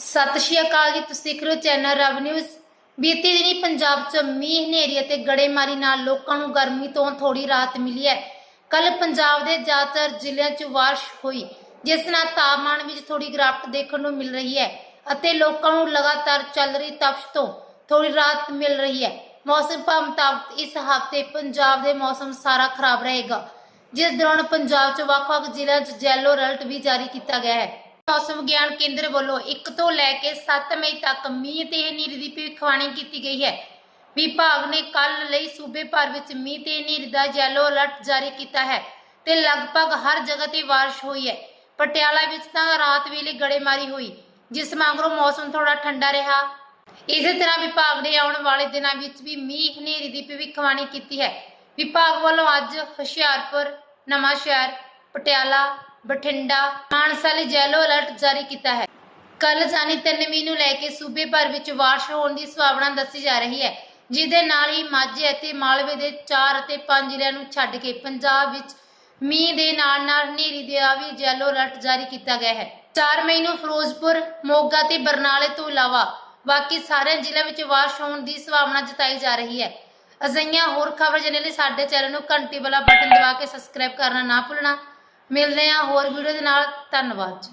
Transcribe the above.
ਸਤਿ ਸ਼੍ਰੀ ਅਕਾਲ ਜੀ, ਤੁਸੀਂ ਦੇਖ ਰਹੇ ਹੋ ਚੈਨਲ ਰਵ ਨਿਊਜ਼। ਬੀਤੀ ਦਿਨੀ ਪੰਜਾਬ 'ਚ ਮੀਂਹ, ਹਨੇਰੀ ਅਤੇ ਗੜੇਮਾਰੀ ਨਾਲ ਲੋਕਾਂ ਨੂੰ ਗਰਮੀ ਤੋਂ ਥੋੜੀ ਰਾਹਤ ਮਿਲੀ ਹੈ। ਕੱਲ ਪੰਜਾਬ ਦੇ ਜ਼ਿਆਦਾਤਰ ਜ਼ਿਲ੍ਹਿਆਂ 'ਚ ਬਾਰਿਸ਼ ਹੋਈ, ਜਿਸ ਨਾਲ ਤਾਪਮਾਨ ਵਿੱਚ ਥੋੜੀ ਗਿਰਾਵਟ ਦੇਖਣ ਨੂੰ ਮਿਲ ਰਹੀ ਹੈ ਅਤੇ ਲੋਕਾਂ ਨੂੰ ਲਗਾਤਾਰ ਚੱਲ ਰਹੀ ਤਪਸ਼ ਤੋਂ ਥੋੜੀ ਰਾਹਤ ਮਿਲ ਰਹੀ ਹੈ। ਮੌਸਮ ਵਿਭਾਗ ਮੁਤਾਬਕ ਇਸ ਹਫ਼ਤੇ ਪੰਜਾਬ ਦੇ ਮੌਸਮ ਸਾਰਾ ਖਰਾਬ ਰਹੇਗਾ, ਜਿਸ ਦੌਰਾਨ ਪੰਜਾਬ 'ਚ ਵੱਖ-ਵੱਖ ਜ਼ਿਲ੍ਹਿਆਂ 'ਚ ਯੈਲੋ ਅਲਰਟ ਵੀ ਜਾਰੀ ਕੀਤਾ ਗਿਆ ਹੈ। ਮੌਸਮ ਵਿਗਿਆਨ ਕੇਂਦਰ ਵੱਲੋਂ 1 ਤੋਂ ਲੈ ਕੇ 7 ਮਈ ਤੱਕ ਮੀਂਹ ਤੇ ਹਨੇਰੀ ਦੀ ਭਵਿੱਖਬਾਣੀ ਕੀਤੀ ਗਈ ਹੈ। ਵਿਭਾਗ ਨੇ ਕੱਲ ਲਈ ਸੂਬੇ ਭਰ ਵਿੱਚ ਮੀਂਹ ਤੇ ਹਨੇਰੀ ਦਾ ਯੈਲੋ ਅਲਰਟ ਜਾਰੀ ਕੀਤਾ ਹੈ ਤੇ ਲਗਭਗ ਹਰ ਜਗ੍ਹਾ ਤੇ ਬਾਰਿਸ਼ ਹੋਈ ਹੈ। ਪਟਿਆਲਾ ਵਿੱਚ ਤਾਂ ਰਾਤ ਵੇਲੇ ਗੜੇਮਾਰੀ ਹੋਈ, ਜਿਸ ਮਗਰੋਂ ਮੌਸਮ ਥੋੜਾ ਠੰਡਾ ਰਿਹਾ। ਇਸੇ ਤਰ੍ਹਾਂ ਵਿਭਾਗ ਨੇ ਆਉਣ ਵਾਲੇ ਦਿਨਾਂ ਵਿੱਚ ਵੀ ਮੀਂਹ, ਹਨੇਰੀ ਦੀ ਭਵਿੱਖਬਾਣੀ ਕੀਤੀ ਹੈ। ਵਿਭਾਗ ਵੱਲੋਂ ਅੱਜ ਹੁਸ਼ਿਆਰਪੁਰ, ਨਵਾਂਸ਼ਹਿਰ ਪਟਿਆਲਾ, ਬਠਿੰਡਾ, ਮਾਨਸਾ ਲਈ ਯੈਲੋ ਅਲਰਟ ਜਾਰੀ ਕੀਤਾ ਹੈ। ਕੱਲ ਜਾਨੀ 3 ਮਈ ਨੂੰ ਲੈ ਕੇ ਸੂਬੇ ਭਰ ਵਿੱਚ ਬਾਰਿਸ਼ ਹੋਣ ਦੀ ਸੰਭਾਵਨਾ ਦੱਸੀ ਜਾ ਰਹੀ ਹੈ, ਜਿਹਦੇ ਨਾਲ ਹੀ ਮਾਝੇ ਅਤੇ ਮਾਲਵੇ ਦੇ 4 ਅਤੇ 5 ਜ਼ਿਲ੍ਹਿਆਂ ਨੂੰ ਛੱਡ ਕੇ ਪੰਜਾਬ ਵਿੱਚ ਮੀਂਹ ਦੇ ਨਾਲ ਨਾਲ ਹਨੇਰੀ ਦਾ ਵੀ ਯੈਲੋ ਅਲਰਟ ਜਾਰੀ ਕੀਤਾ ਗਿਆ ਹੈ। 4 ਮਈ ਨੂੰ ਫਿਰੋਜ਼ਪੁਰ, ਮੋਗਾ ਤੇ ਬਰਨਾਲੇ ਤੋਂ ਇਲਾਵਾ ਬਾਕੀ ਸਾਰੇ ਜ਼ਿਲ੍ਹਿਆਂ ਵਿੱਚ ਬਾਰਿਸ਼ ਹੋਣ ਦੀ ਸੰਭਾਵਨਾ ਜਤਾਈ ਜਾ ਰਹੀ ਹੈ। ਅਜਿਹੀਆਂ ਹੋਰ ਖਬਰ ਜਾਣਨ ਲਈ ਸਾਡੇ ਚੈਨਲ ਨੂੰ ਘੰਟੀ ਵਾਲਾ ਬਟਨ ਦਬਾ ਕੇ ਸਬਸਕ੍ਰਾਈਬ ਕਰਨਾ ਨਾ ਭੁੱਲਣਾ। ਮਿਲਦੇ ਹਾਂ ਹੋਰ ਵੀਡੀਓ ਦੇ ਨਾਲ। ਧੰਨਵਾਦ ਜੀ।